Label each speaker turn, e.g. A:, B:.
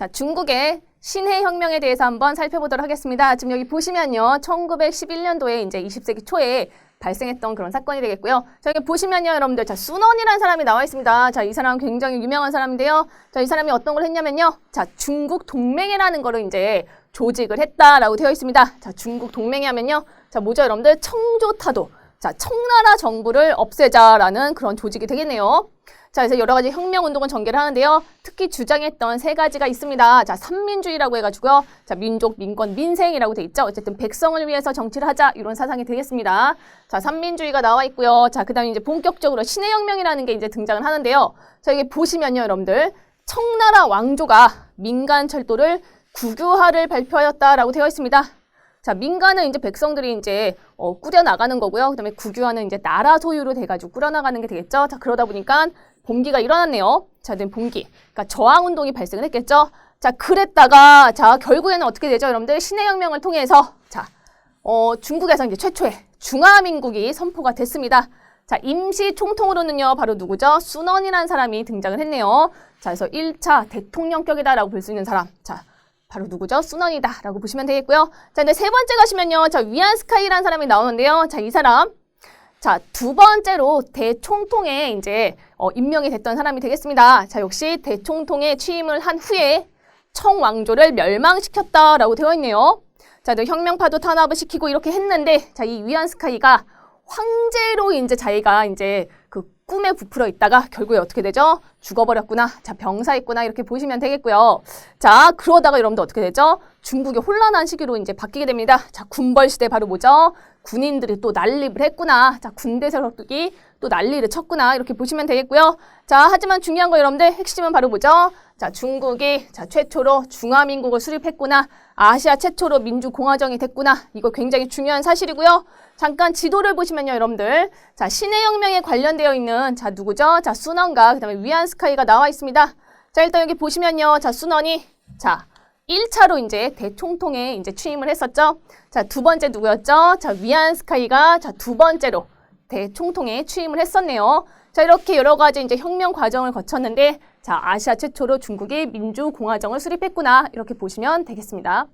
A: 자, 중국의 신해 혁명에 대해서 한번 살펴보도록 하겠습니다. 지금 여기 보시면요. 1911년도에 이제 20세기 초에 발생했던 그런 사건이 되겠고요. 자, 여기 보시면요, 여러분들. 자, 순원이라는 사람이 나와 있습니다. 자, 이 사람 은 굉장히 유명한 사람인데요. 자, 이 사람이 어떤 걸 했냐면요. 자, 중국 동맹회라는 거를 이제 조직을 했다라고 되어 있습니다. 자, 중국 동맹회 하면요. 자, 뭐죠, 여러분들? 청조타도. 자, 청나라 정부를 없애자라는 그런 조직이 되겠네요. 자, 그래서 여러 가지 혁명 운동을 전개를 하는데요. 특히 주장했던 세 가지가 있습니다. 자, 삼민주의라고 해가지고요. 자, 민족, 민권, 민생이라고 돼 있죠. 어쨌든 백성을 위해서 정치를 하자 이런 사상이 되겠습니다. 자, 삼민주의가 나와 있고요. 자, 그 다음에 이제 본격적으로 신의 혁명이라는 게 이제 등장을 하는데요. 자, 여기 보시면요, 여러분들 청나라 왕조가 민간 철도를 국유화를 발표하였다라고 되어 있습니다. 자, 민간은 이제 백성들이 이제 어, 꾸려 나가는 거고요. 그 다음에 국유화는 이제 나라 소유로 돼가지고 꾸려 나가는 게 되겠죠. 자, 그러다 보니까 봉기가 일어났네요. 자, 된 봉기. 그러니까 저항 운동이 발생을 했겠죠. 자, 그랬다가 자 결국에는 어떻게 되죠, 여러분들? 신의 혁명을 통해서 자, 어, 중국에서 이제 최초의 중화민국이 선포가 됐습니다. 자, 임시 총통으로는요, 바로 누구죠? 순원이라는 사람이 등장을 했네요. 자, 그래서 1차 대통령격이다라고 볼 수 있는 사람. 자, 바로 누구죠? 순원이다. 라고 보시면 되겠고요. 자, 근데 세 번째 가시면요. 자, 위안 스카이라는 사람이 나오는데요. 자, 이 사람. 자, 두 번째로 대총통에 이제 어, 임명이 됐던 사람이 되겠습니다. 자, 역시 대총통에 취임을 한 후에 청왕조를 멸망시켰다라고 되어 있네요. 자, 또 혁명파도 탄압을 시키고 이렇게 했는데, 자, 이 위안 스카이가 황제로 이제 자기가 이제 그 꿈에 부풀어 있다가 결국에 어떻게 되죠? 죽어버렸구나. 자, 병사했구나. 이렇게 보시면 되겠고요. 자, 그러다가 여러분들 어떻게 되죠? 중국이 혼란한 시기로 이제 바뀌게 됩니다. 자, 군벌 시대 바로 뭐죠? 군인들이 또 난립을 했구나. 자, 군대 세력이 또 난리를 쳤구나. 이렇게 보시면 되겠고요. 자, 하지만 중요한 거 여러분들 핵심은 바로 뭐죠? 자, 중국이 자, 최초로 중화민국을 수립했구나. 아시아 최초로 민주공화정이 됐구나. 이거 굉장히 중요한 사실이고요. 잠깐 지도를 보시면요, 여러분들. 자, 신의 혁명에 관련되어 있는 자, 누구죠? 자, 순원과 그다음에 위안 스카이가 나와 있습니다. 자, 일단 여기 보시면요. 자, 순원이 자, 1차로 이제 대총통에 이제 취임을 했었죠. 자, 두 번째 누구였죠? 자, 위안 스카이가 자, 두 번째로 대총통에 취임을 했었네요. 자, 이렇게 여러 가지 이제 혁명 과정을 거쳤는데 자, 아시아 최초로 중국이 민주공화정을 수립했구나. 이렇게 보시면 되겠습니다.